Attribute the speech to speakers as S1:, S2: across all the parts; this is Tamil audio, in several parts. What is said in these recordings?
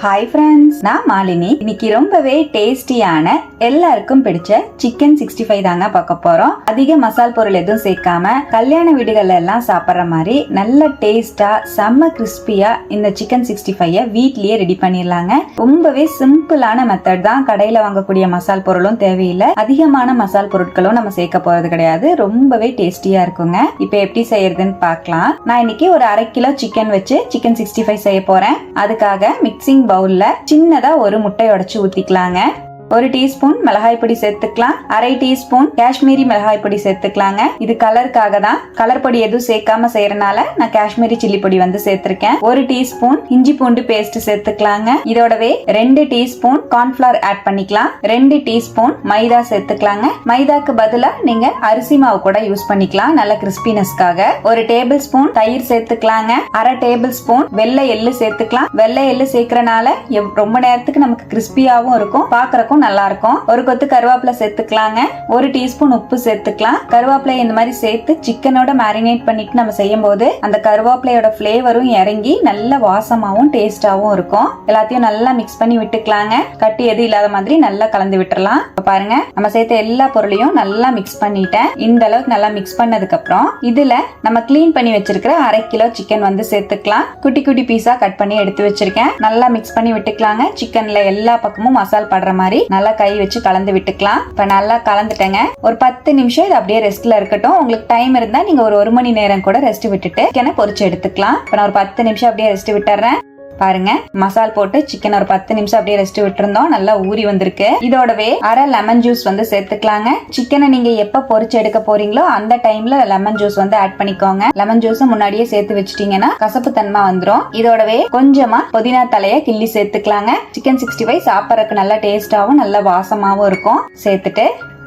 S1: ஹாய் ஃப்ரெண்ட்ஸ் நான் மாலினி. இன்னைக்கு ரொம்பவே டேஸ்டியான எல்லாருக்கும் பிடிச்ச சிக்கன் சிக்ஸ்டி ஃபைவ் தாங்க பார்க்க போறோம். அதிக மசால் பொருள் எதுவும் சேர்க்காம கல்யாண வீடுகள்ல எல்லாம் சாப்பிட்ற மாதிரி நல்ல டேஸ்டா செம்ம கிறிஸ்பியா இந்த சிக்கன் சிக்ஸ்டி ஃபைவ் வீட்லயே ரெடி பண்ணிடலாங்க. ரொம்பவே சிம்பிளான மெத்தட் தான். கடையில வாங்கக்கூடிய மசால் பொருளும் தேவையில்லை. அதிகமான மசால் பொருட்களும் நம்ம சேர்க்க போறது கிடையாது. ரொம்பவே டேஸ்டியா இருக்குங்க. இப்போ எப்படி செய்யறதுன்னு பார்க்கலாம். நான் இன்னைக்கு ஒரு அரை கிலோ சிக்கன் வச்சு சிக்கன் சிக்ஸ்டி ஃபைவ் செய்ய போறேன். அதுக்காக மிக்சிங் பவுல்ல சின்னதா ஒரு முட்டை உடைச்சு ஊத்திக்கலாங்க. ஒரு டீஸ்பூன் மிளகாய் பொடி சேர்த்துக்கலாம். அரை டீஸ்பூன் காஷ்மீரி மிளகாய் பொடி சேர்த்துக்கலாங்க. இது கலருக்காக தான். கலர் பொடி எதுவும் சேர்க்காம செய்யறனால நான் காஷ்மீரி சில்லி பொடி வந்து சேர்த்திருக்கேன். ஒரு டீஸ்பூன் இஞ்சி பூண்டு பேஸ்ட் சேர்த்துக்கலாங்க. இதோடவே ரெண்டு டீஸ்பூன் கார்ன்ஃபிளவர் ஆட் பண்ணிக்கலாம். ரெண்டு டீஸ்பூன் மைதா சேர்த்துக்கலாங்க. மைதாக்கு பதிலா நீங்க அரிசி மாவு கூட யூஸ் பண்ணிக்கலாம். நல்ல கிறிஸ்பினஸ்க்காக. ஒரு டேபிள் ஸ்பூன் தயிர் சேர்த்துக்கலாங்க. அரை டேபிள் ஸ்பூன் வெள்ளை எள்ளு சேர்த்துக்கலாம். வெள்ளை எள்ளு சேர்க்கறனால எவ்- ரொம்ப நேரத்துக்கு நமக்கு கிறிஸ்பியாவும் இருக்கும். பாக்குறக்கும் நல்லா இருக்கும் ஒரு கொத்து கருவேப்பிலை சேர்த்துக்கலாங்க. ஒரு டீஸ்பூன் உப்பு சேர்த்துக்கலாம். கருவேப்பிலை இந்த மாதிரி சேர்த்து சிக்கனோட மேரினேட் பண்ணிட்டு நம்ம செய்யும் போது அந்த கருவேப்பிலையோட ஃபிளேவரும் இறங்கி நல்ல வாசமாவும் டேஸ்டாவும் இருக்கும். எல்லாத்தையும் நல்லா மிக்ஸ் பண்ணி விட்டுக்கலாங்க. கட்டி எது இல்லாத மாதிரி நல்லா கலந்து விட்டுறலாம். பாருங்க நம்ம சேர்த்த எல்லா பொருளையும் நல்லா மிக்ஸ் பண்ணிட்டேன். இந்த அளவுக்கு நல்லா மிக்ஸ் பண்ணதுக்கு அப்புறம் இதுல நம்ம க்ளீன் பண்ணி வச்சிருக்கிற அரை கிலோ சிக்கன் வந்து சேர்த்துக்கலாம். குட்டி குட்டி பீஸா கட் பண்ணி எடுத்து வச்சிருக்கேன். நல்லா மிக்ஸ் பண்ணி விட்டுக்கலாங்க. சிக்கன்ல எல்லா பக்கமும் மசால் படுற மாதிரி. நல்லா கை வச்சு கலந்து விட்டுக்கலாம். இப்ப நல்லா கலந்துட்டேங்க. ஒரு பத்து நிமிஷம் இது அப்படியே ரெஸ்ட்ல இருக்கட்டும். உங்களுக்கு டைம் இருந்தா நீங்க ஒரு ஒரு மணி நேரம் கூட ரெஸ்ட் விட்டுட்டு சிக்கனை பொரிச்சு எடுத்துக்கலாம். இப்ப நான் ஒரு பத்து நிமிஷம் அப்படியே ரெஸ்ட் விட்டுறேன். பாருங்க. மசால் போட்டு சிக்கன் ஒரு பத்து நிமிஷம் அப்படியே ரெஸ்ட் விட்டுருந்தோம். நல்லா ஊறி வந்திருக்கு. இதோடவே அரை லெமன் ஜூஸ் வந்து சேர்த்துக்கலாங்க. சிக்கனை நீங்க எப்ப பொறிச்சு எடுக்க போறீங்களோ அந்த டைம்ல லெமன் ஜூஸ் வந்து ஆட் பண்ணிக்கோங்க. லெமன் ஜூஸ் முன்னாடியே சேர்த்து வச்சிட்டீங்கன்னா கசப்பு தன்மை வந்துடும் இதோடவே கொஞ்சமா புதினா தலைய கிள்ளி சேர்த்துக்கலாங்க. சிக்கன் சிக்ஸ்டி ஃபைவ் சாப்பிட்றதுக்கு நல்லா டேஸ்டாவும் நல்ல வாசமாவும் இருக்கும். சேர்த்துட்டு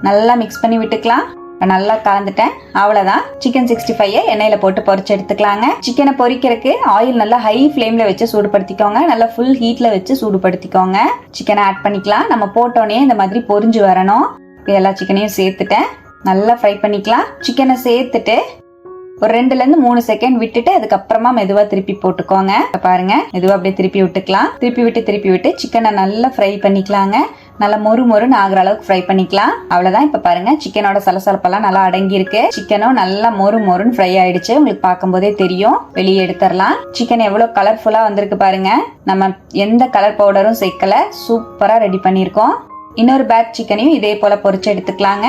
S1: நல்லா மிக்ஸ் பண்ணி விட்டுக்கலாம். நல்லா கலந்துட்டேன். அவ்வளவுதான். சிக்கன் சிக்ஸ்டி ஃபைவ் எண்ணெயில போட்டு பொரிச்சு எடுத்துக்கலாங்க. சிக்கனை பொரிக்கிறதுக்கு ஆயில் நல்லா ஹை ஃப்ளேமில் வச்சு சூடுபடுத்திக்கோங்க. நல்லா ஃபுல் ஹீட்ல வச்சு சூடுபடுத்திக்கோங்க. சிக்கனை ஆட் பண்ணிக்கலாம். நம்ம போட்டோன்னே இந்த மாதிரி பொரிஞ்சு வரணும். எல்லா சிக்கனையும் சேர்த்துட்டேன். நல்லா ஃப்ரை பண்ணிக்கலாம். சிக்கனை சேர்த்துட்டு ஒரு ரெண்டுல இருந்து மூணு செகண்ட் விட்டுட்டு அதுக்கப்புறமா மெதுவா திருப்பி போட்டுக்கோங்க. பாருங்க மெதுவா அப்படியே திருப்பி விட்டுக்கலாம். திருப்பி விட்டு திருப்பி விட்டு சிக்கனை நல்லா ஃப்ரை பண்ணிக்கலாங்க. நல்லா மொறு மொறுன்னு ஆகுற அளவுக்கு ஃப்ரை பண்ணிக்கலாம். அவ்வளவுதான். இப்ப பாருங்க சிக்கனோட சலசலப்பெல்லாம் நல்லா அடங்கி இருக்கு சிக்கனும் நல்லா மொறு மொறுன்னு ஃப்ரை ஆயிடுச்சு. உங்களுக்கு பார்க்கும்போதே தெரியும். வெளியே எடுத்துடலாம். சிக்கன் எவ்வளவு கலர்ஃபுல்லா வந்திருக்கு பாருங்க. நம்ம எந்த கலர் பவுடரும் சேர்க்கல. சூப்பரா ரெடி பண்ணியிருக்கோம். இன்னொரு பேக் சிக்கனையும் இதே போல பொறிச்சு எடுத்துக்கலாங்க.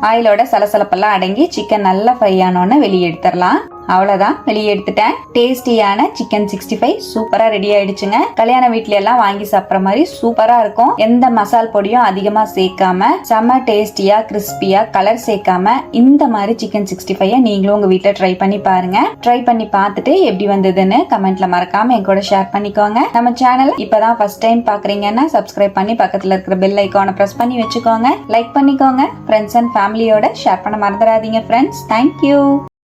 S1: ஆயிலோட சலசலப்பெல்லாம் அடங்கி சிக்கன் நல்லா ஃப்ரை ஆனோன்னு வெளியே எடுத்துடலாம். அவ்வளவுதான் வெளியே எடுத்துட்டேன். டேஸ்டியான சிக்கன் சிக்ஸ்டி ஃபைவ் சூப்பரா ரெடி ஆயிடுச்சுங்க. கல்யாண வீட்ல எல்லாம் வாங்கி சாப்பிட்ற மாதிரி சூப்பரா இருக்கும். எந்த மசால் பொடியும் அதிகமா சேர்க்காம செம்ம டேஸ்டியா கிறிஸ்பியா கலர் சேர்க்காம இந்த மாதிரி சிக்கன் சிக்ஸ்டி ஃபைவ் நீங்களும் உங்க வீட்ல ட்ரை பண்ணி பாருங்க. ட்ரை பண்ணி பார்த்துட்டு எப்படி வந்ததுன்னு கமெண்ட்ல மறக்காம என் கூட ஷேர் பண்ணிக்கோங்க. நம்ம சேனல் இப்பதான் ஃபர்ஸ்ட் டைம் பாக்குறீங்கன்னா சப்ஸ்கிரைப் பண்ணி பக்கத்துல இருக்கிற பெல் ஐக்கானை பிரஸ் பண்ணி வச்சுக்கோங்க. லைக் பண்ணிக்கோங்க. ஃப்ரெண்ட்ஸ் அண்ட் ஃபேமிலியோட ஷேர் பண்ண மறந்துடாதீங்க ஃப்ரெண்ட்ஸ் தேங்க்யூ